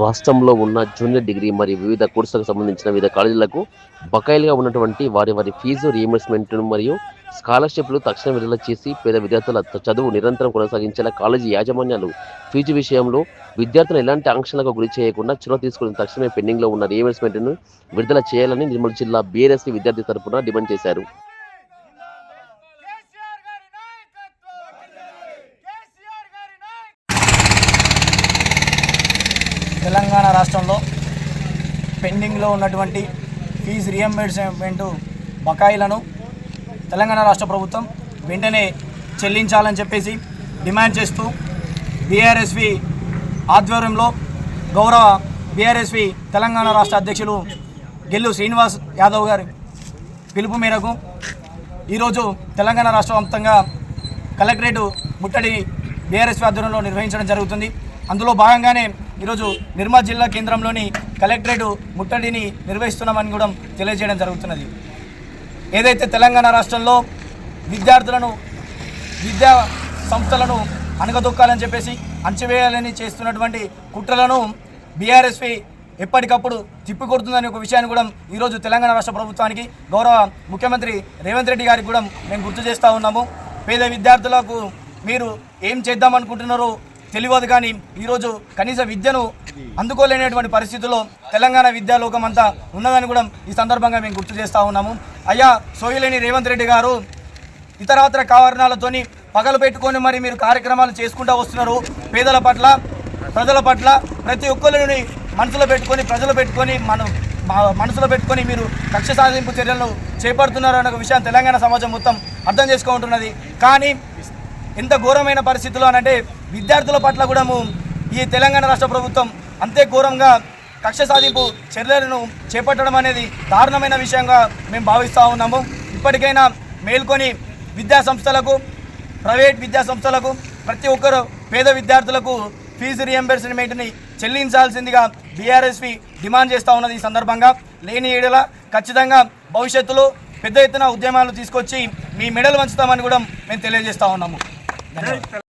రాష్ట్రంలో ఉన్న junior degree మరియు వివిధ కోర్సులకు సంబంధించిన వివిధ కాలేజీలకు బకాయిలుగా ఉన్నటువంటి వారి వారి ఫీజు రీఎంబర్స్మెంట్ను మరియు స్కాలర్షిప్లు తక్షణం విడుదల చేసి పేద విద్యార్థుల చదువు నిరంతరం కొనసాగించేలా కాలేజీ యాజమాన్యాలు ఫీజు విషయంలో విద్యార్థులు ఎలాంటి ఆంక్షలకు గురి చేయకుండా చొరవ తీసుకుని తక్షణమే పెండింగ్లో ఉన్న రీఎంబర్స్మెంట్ను విడుదల చేయాలని నిర్మల్ జిల్లా బీఆర్ఎస్సీ విద్యార్థి తరఫున డిమాండ్ చేశారు. తెలంగాణ రాష్ట్రంలో పెండింగ్లో ఉన్నటువంటి ఫీజు రియంబర్స్మెంట్ బకాయిలను తెలంగాణ రాష్ట్ర ప్రభుత్వం వెంటనే చెల్లించాలని చెప్పేసి డిమాండ్ చేస్తూ బీఆర్ఎస్వి ఆధ్వర్యంలో గౌరవ బీఆర్ఎస్వి తెలంగాణ రాష్ట్ర అధ్యక్షులు గెల్లు శ్రీనివాస్ యాదవ్ గారి పిలుపు మేరకు ఈరోజు తెలంగాణ రాష్ట్ర వ్యాప్తంగా కలెక్టరేట్ ముట్టడి బీఆర్ఎస్వి ఆధ్వర్యంలో నిర్వహించడం జరుగుతుంది. అందులో భాగంగానే ఈరోజు నిర్మల్ జిల్లా కేంద్రంలోని కలెక్టరేటు ముట్టడిని నిర్వహిస్తున్నామని కూడా తెలియజేయడం జరుగుతున్నది. ఏదైతే తెలంగాణ రాష్ట్రంలో విద్యార్థులను విద్యా సంస్థలను అణగదొక్కాలని చెప్పేసి అంచవేయాలని చేస్తున్నటువంటి కుట్రలను బీఆర్ఎస్పీ ఎప్పటికప్పుడు తిప్పికొడుతుందనే ఒక విషయాన్ని కూడా ఈరోజు తెలంగాణ రాష్ట్ర ప్రభుత్వానికి గౌరవ ముఖ్యమంత్రి రేవంత్ రెడ్డి గారికి కూడా మేము గుర్తు చేస్తూ ఉన్నాము. పేద విద్యార్థులకు మీరు ఏం చేద్దామనుకుంటున్నారో తెలియదు కానీ ఈరోజు కనీస విద్యను అందుకోలేనటువంటి పరిస్థితుల్లో తెలంగాణ విద్యాలోకం అంతా ఉన్నదని కూడా ఈ సందర్భంగా మేము గుర్తు చేస్తూ ఉన్నాము. అయ్యా సోయలేని రేవంత్ రెడ్డి గారు ఇతరాతర కారణాలతోని పగలు పెట్టుకొని మరి మీరు కార్యక్రమాలు చేసుకుంటూ వస్తున్నారు. పేదల పట్ల ప్రజల పట్ల ప్రతి ఒక్కరిని మనసులో పెట్టుకొని ప్రజలు పెట్టుకొని మనం మా- మనసులో పెట్టుకొని మీరు కక్ష సాధింపు చర్యలను చేపడుతున్నారు అనే ఒక తెలంగాణ సమాజం మొత్తం అర్థం చేసుకుంటున్నది. కానీ ఎంత ఘోరమైన పరిస్థితులు అనంటే విద్యార్థుల పట్ల కూడా ఈ తెలంగాణ రాష్ట్ర ప్రభుత్వం అంతే ఘోరంగా కక్ష సాధింపు చర్యలను చేపట్టడం అనేది దారుణమైన విషయంగా మేము భావిస్తూ ఉన్నాము. ఇప్పటికైనా మేల్కొని విద్యా సంస్థలకు ప్రైవేట్ విద్యా సంస్థలకు ప్రతి ఒక్కరు పేద విద్యార్థులకు ఫీజు రియంబర్స్మెంట్ని చెల్లించాల్సిందిగా బీఆర్ఎస్పీ డిమాండ్ చేస్తూ ఉన్నది ఈ సందర్భంగా. లేని ఏడల ఖచ్చితంగా భవిష్యత్తులో పెద్ద ఎత్తున ఉద్యమాలు తీసుకొచ్చి మీ మెడలు వంచుతామని కూడా మేము తెలియజేస్తూ ఉన్నాము.